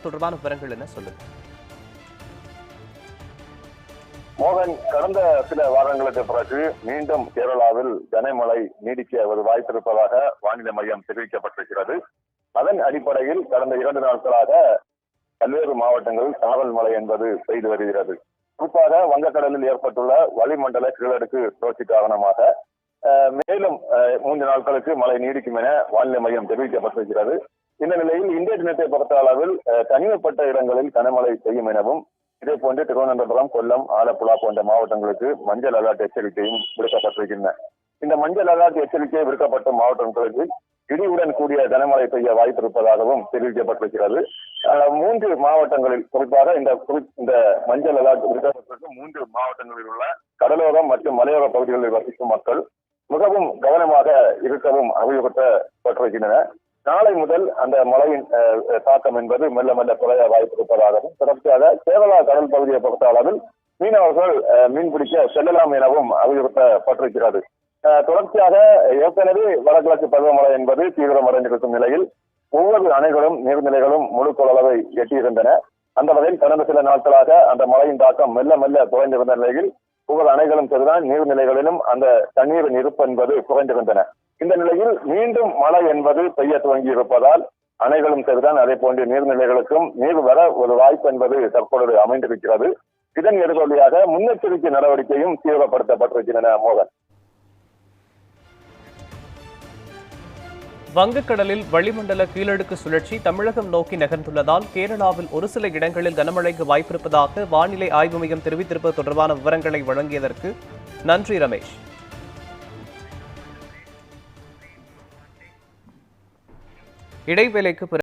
தொடர்பான விவரங்கள் என்ன சொல்லுங்க? மோகன் கடந்த சில வாரங்களுக்கு பிறகு மீண்டும் கேரளாவில் கனமழை நீடிக்க ஒரு வாய்ப்பிருப்பதாக வானிலை மையம் தெரிவிக்கப்பட்டிருக்கிறது. அதன் அடிப்படையில் கடந்த இரண்டு நாட்களாக பல்வேறு மாவட்டங்களில் சாரல் மழை என்பது பெய்து வருகிறது. குறிப்பாக வங்கக்கடலில் ஏற்பட்டுள்ள வளிமண்டல கீழடுக்கு சுழற்சி காரணமாக மேலும் மூன்று நாட்களுக்கு மழை நீடிக்கும் என வானிலை மையம் தெரிவிக்கப்பட்டிருக்கிறது. இந்த நிலையில் இந்திய தினத்தை பொறுத்த அளவில் தனிமைப்பட்ட இடங்களில் கனமழை பெய்யும் எனவும் இதே போன்று திருவனந்தபுரம் கொல்லம் ஆலப்புழா போன்ற மாவட்டங்களுக்கு மஞ்சள் அலர்ட் எச்சரிக்கையும் விடுக்கப்பட்டிருக்கின்றன. இந்த மஞ்சள் அலர்ட் எச்சரிக்கை விடுக்கப்பட்ட மாவட்டங்களுக்கு இடியுடன் கூடிய கனமழை பெய்ய வாய்ப்பு இருப்பதாகவும் தெரிவிக்கப்பட்டிருக்கிறது. மூன்று மாவட்டங்களில் குறிப்பாக இந்த இந்த மஞ்சள் அலர்ட் விடுக்கப்பட்டிருக்கும் மூன்று மாவட்டங்களில் உள்ள கடலோரம் மற்றும் மலையோர பகுதிகளில் வசிக்கும் மக்கள் மிகவும் கவனமாக இருக்கவும் அறிவுறுத்தப்பட்டிருக்கின்றன. நாளை முதல் அந்த மழையின் தாக்கம் என்பது மெல்ல மெல்ல குறைய வாய்ப்பு இருப்பதாகவும் தொடர்ச்சியாக கேரளா கடல் பகுதியை பொறுத்த அளவில் மீனவர்கள் அஹ், மீன்பிடிக்க செல்லலாம் எனவும் அறிவுறுத்தப்பட்டிருக்கிறது. தொடர்ச்சியாக ஏற்கனவே வடகிழக்கு பருவமழை என்பது தீவிரமடைந்திருக்கும் நிலையில் ஒவ்வொரு அணைகளும் நீர்நிலைகளும் முழு கொள்ளளவை எட்டியிருந்தன. அந்த வகையில் கடந்த சில நாட்களாக அந்த மழையின் தாக்கம் மெல்ல மெல்ல குறைந்திருந்த நிலையில் ஒவ்வொரு அணைகளும் சரிதான் நீர்நிலைகளிலும் அந்த தண்ணீரின் இருப்பு என்பது குறைந்திருந்தன. இந்த நிலையில் மீண்டும் மழை என்பது பெய்ய துவங்கி இருப்பதால் அணைகளும் சரிதான். அதே போன்ற நீர்நிலைகளுக்கும் நீர் வர ஒரு வாய்ப்பு என்பது தற்பொழுது அமைந்திருக்கிறது. இதன் எதிரொலியாக முன்னெச்சரிக்கை நடவடிக்கையும் தீவிரப்படுத்தப்பட்டிருக்கின்றன மோகன். வங்கக்கடலில் வளிமண்டல கீழடுக்கு சுழற்சி தமிழகம் நோக்கி நகர்ந்துள்ளதால் கேரளாவில் ஒரு சில இடங்களில் கனமழைக்கு வாய்ப்பிருப்பதாக வானிலை ஆய்வு மையம் தெரிவித்திருப்பது தொடர்பான விவரங்களை வழங்கியதற்கு நன்றி ரமேஷ். இடைவேளைக்கு பிறகு